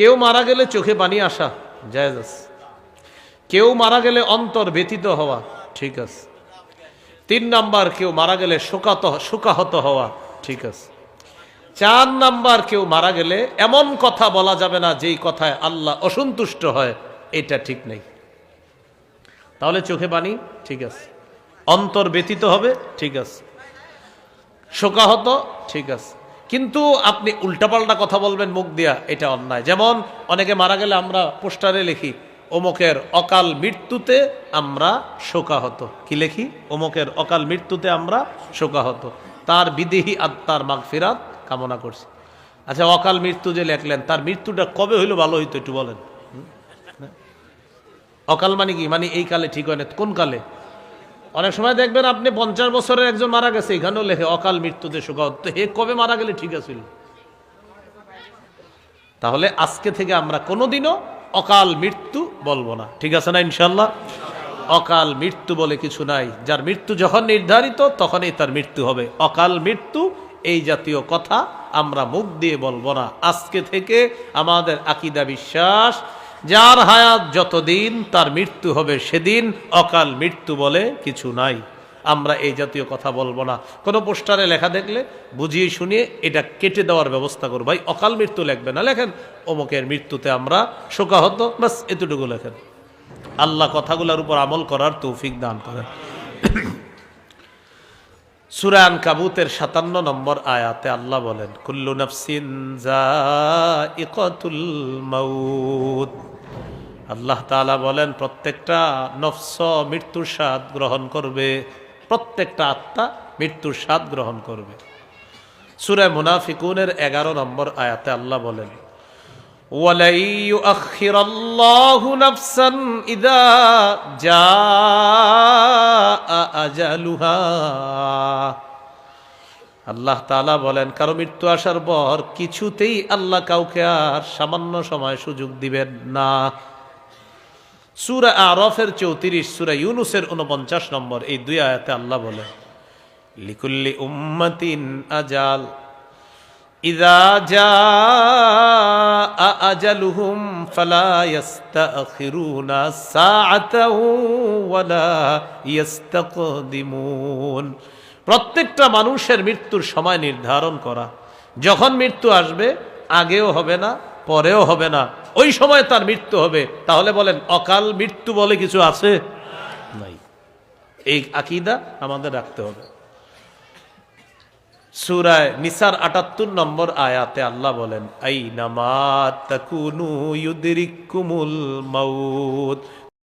কেউ মারা গেলে চোখে পানি আসা, জায়েজ আছে। কেউ মারা গেলে অন্তর ব্যতীত হওয়া, ঠিক আছে। তিন নাম্বার, কেউ মারা গেলে শোকাত, শোকাহত হওয়া, ঠিক আছে। চার নাম্বার, কেউ মারা গেলে এমন কথা বলা যাবে না যেই কথায় আল্লাহ অসন্তুষ্ট হয়, এটা ঠিক নেই। তাহলে চোখে পানি, ঠিক আছে। অন্তর ব্যতীত হবে, ঠিক আছে। শোকাহত, ঠিক আছে। কিন্তু আপনি উল্টাপাল্টা কথা বলবেন মুখ দিয়া, এটা অন্যায়। যেমন অনেকে মারা গেলে আমরা পোস্টারে লিখি, অমুকের অকাল মৃত্যুতে আমরা শোকাহত। কি লিখি? অমুকের অকাল মৃত্যুতে আমরা শোকাহত। তার বিদেহী আত্মার মাগফিরাত কামনা করছি। আচ্ছা অকাল মৃত্যু যে লেখলেন, তার মৃত্যুটা কবে হইল ভালো হইতো একটু বলেন। অকাল মানে কি? মানে এই কালে ঠিক হয় না, কোন কালে? অনেক সময় দেখবেন আপনি পঞ্চাশ বছরের একজন মারা গেছে, এখানেও লেখে, অকাল মৃত্যুতে শোকাহত তো হে কবে মারা গেলে ঠিক আছিল তাহলে আজকে থেকে আমরা কোনোদিনও অকাল মৃত্যু বলব না। ঠিক আছে না ইনশাল্লাহ অকাল মৃত্যু বলে কিছু নাই। যার মৃত্যু যখন নির্ধারিত, তখনই তার মৃত্যু হবে। অকাল মৃত্যু, এই জাতীয় কথা আমরা মুখ দিয়ে বলব না। আজকে থেকে আমাদের আকিদা বিশ্বাস যার হায়াত যতদিন, তার মৃত্যু হবে সেদিন। অকাল মৃত্যু বলে কিছু নাই। আমরা এই জাতীয় কথা বলব না। কোনো পোস্টারে লেখা দেখলে বুঝিয়ে শুনিয়ে এটা কেটে দেওয়ার ব্যবস্থা করব ভাই, অকাল মৃত্যু লেখবে না। লেখেন, অমুকের মৃত্যুতে আমরা শোকাহত। বাস এতটুকু লেখেন। আল্লাহ কথাগুলোর উপর আমল করার তৌফিক দান করেন। সুরান কাবুতের সাতান্ন নম্বর আয়াতে আল্লাহ বলেন কুল্লু নফসিন জাইকাতুল মাউত আল্লাহ তাআলা বলেন প্রত্যেকটা নফস মৃত্যুর স্বাদ গ্রহণ করবে প্রত্যেকটা আত্মা মৃত্যুর স্বাদ গ্রহণ করবে সুরায় মুনাফিকুনের এগারো নম্বর আয়াতে আল্লাহ বলেন ولن يؤخر الله نفسا إذا جاء আজালুহা। আল্লাহ তালা বলেন, কারও মৃত্যু আসার পর কিছুতেই আল্লাহ কাউকে আর সামান্য সময় সুযোগ দিবেন না। সুরা আরফের চৌত্রিশ, সুরা ইউনুসের উনপঞ্চাশ নম্বর, এই দুই আয়াতে আল্লাহ বলেন, লিকুল্লি উম্মাতিন আজাল। প্রত্যেকটা মানুষের মৃত্যুর সময় নির্ধারণ করা। যখন মৃত্যু আসবে, আগেও হবে না, পরেও হবে না। ওই সময় তার মৃত্যু হবে। তাহলে বলেন, অকাল মৃত্যু বলে কিছু আছে? নাই। এই আকিদা আমাদের রাখতে হবে। সুরায় নিসার আটাত্তর নম্বর আয়াতে আল্লাহ বলেন আই নামাত তাকুনু ইউদরিকুমুল মাউত